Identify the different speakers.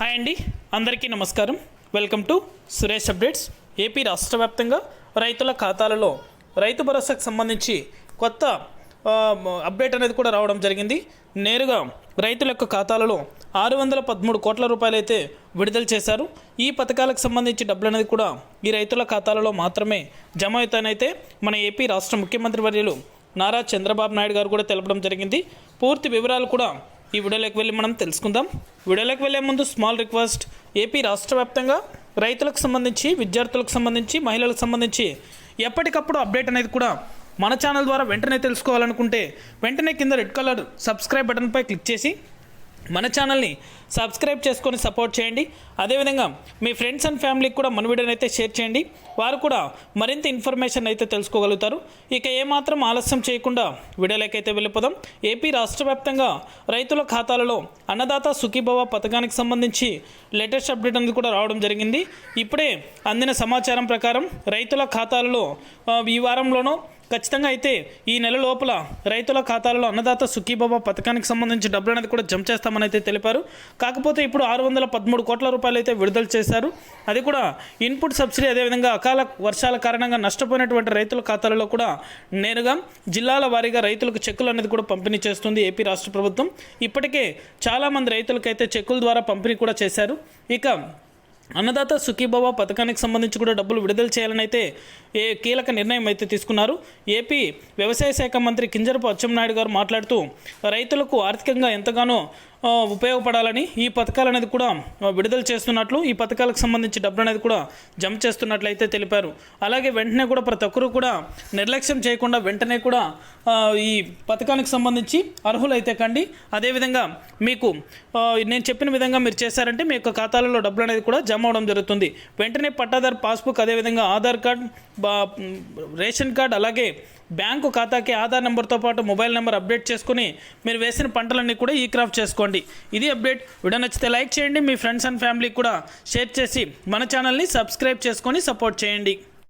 Speaker 1: Hi అండి అందరికీ నమస్కారం. Welcome to Suresh updates. AP రాష్ట్ర వ్యాప్తంగా రైతుల ఖాతాలలో రైతు భరోసాకు సంబంధించి కొత్త అప్డేట్ అనేది కూడా రావడం జరిగింది. నేరుగా రైతుల యొక్క ఖాతాలలో ఆరు వందల పదమూడు కోట్ల రూపాయలు అయితే విడుదల చేశారు. ఈ పథకాలకు సంబంధించి డబ్బులు అనేది కూడా ఈ రైతుల ఖాతాలలో మాత్రమే జమ అవుతానైతే మన ఏపీ రాష్ట్ర ముఖ్యమంత్రి వర్యులు నారా చంద్రబాబు నాయుడు గారు కూడా తెలపడం జరిగింది. పూర్తి వివరాలు కూడా ఈ వీడియోలోకి వెళ్ళి మనం తెలుసుకుందాం. వీడియోలోకి వెళ్ళే ముందు స్మాల్ రిక్వెస్ట్ ఏపీ రాష్ట్ర వ్యాప్తంగా రైతులకు సంబంధించి విద్యార్థులకు సంబంధించి మహిళలకు సంబంధించి ఎప్పటికప్పుడు అప్డేట్ అనేది కూడా మన ఛానల్ ద్వారా వెంటనే తెలుసుకోవాలనుకుంటే వెంటనే కింద రెడ్ కలర్ సబ్స్క్రైబ్ బటన్పై క్లిక్ చేసి మన ఛానల్ని సబ్స్క్రైబ్ చేసుకొని సపోర్ట్ చేయండి. అదేవిధంగా మీ ఫ్రెండ్స్ అండ్ ఫ్యామిలీకి కూడా మన వీడియోని అయితే షేర్ చేయండి. వారు కూడా మరింత ఇన్ఫర్మేషన్ అయితే తెలుసుకోగలుగుతారు. ఇక ఏమాత్రం ఆలస్యం చేయకుండా వీడియోలోకి అయితే వెళ్ళిపోదాం. ఏపీ రాష్ట్ర వ్యాప్తంగా రైతుల ఖాతాలలో అన్నదాత సుఖీభవ పథకానికి సంబంధించి లేటెస్ట్ అప్డేట్ అనేది కూడా రావడం జరిగింది. ఇప్పుడే అందిన సమాచారం ప్రకారం రైతుల ఖాతాలలో ఈ వారంలోనూ ఖచ్చితంగా అయితే ఈ నెల లోపల రైతుల ఖాతాలలో అన్నదాత సుఖీబాబా పథకానికి సంబంధించి డబ్బులు అనేది కూడా జమ చేస్తామని అయితే తెలిపారు. కాకపోతే ఇప్పుడు ఆరు వందల పదమూడు కోట్ల రూపాయలు అయితే విడుదల చేశారు. అది కూడా ఇన్పుట్ సబ్సిడీ అదేవిధంగా అకాల వర్షాల కారణంగా నష్టపోయినటువంటి రైతుల ఖాతాలలో కూడా నేరుగా జిల్లాల వారీగా రైతులకు చెక్కులు అనేది కూడా పంపిణీ చేస్తుంది ఏపీ రాష్ట్ర ప్రభుత్వం. ఇప్పటికే చాలామంది రైతులకైతే చెక్కుల ద్వారా పంపిణీ కూడా చేశారు. ఇక అన్నదాత సుఖీభవ పథకానికి సంబంధించి కూడా డబ్బులు విడుదల చేయాలని అయితే ఏ కీలక నిర్ణయం అయితే తీసుకున్నారు. ఏపీ వ్యవసాయ శాఖ మంత్రి కింజరపు అచ్చెన్నాయుడు గారు మాట్లాడుతూ రైతులకు ఆర్థికంగా ఎంతగానో ఉపయోగపడాలని ఈ పథకాలు అనేది కూడా విడుదల చేస్తున్నట్లు ఈ పథకాలకు సంబంధించి డబ్బులు అనేది కూడా జమ చేస్తున్నట్లయితే తెలిపారు. అలాగే వెంటనే కూడా ప్రతి ఒక్కరూ కూడా నిర్లక్ష్యం చేయకుండా వెంటనే కూడా ఈ పథకానికి సంబంధించి అర్హులైతే కండి. అదేవిధంగా మీకు నేను చెప్పిన విధంగా మీరు చేశారంటే మీ యొక్క ఖాతాలలో డబ్బులు అనేది కూడా జమ అవడం జరుగుతుంది. వెంటనే పట్టాదారు పాస్బుక్ అదేవిధంగా ఆధార్ కార్డ్ బా రేషన్ కార్డ్ అలాగే బ్యాంకు ఖాతాకి ఆధార్ నెంబర్తో పాటు మొబైల్ నెంబర్ అప్డేట్ చేసుకుని మీరు వేసిన పంటలన్నీ కూడా ఈ క్రాఫ్ట్ చేసుకోండి. ఇది అప్డేట్. వీడియో నచ్చితే లైక్ చేయండి. మీ ఫ్రెండ్స్ అండ్ ఫ్యామిలీకి కూడా షేర్ చేసి మన ఛానల్ని సబ్స్క్రైబ్ చేసుకొని సపోర్ట్ చేయండి.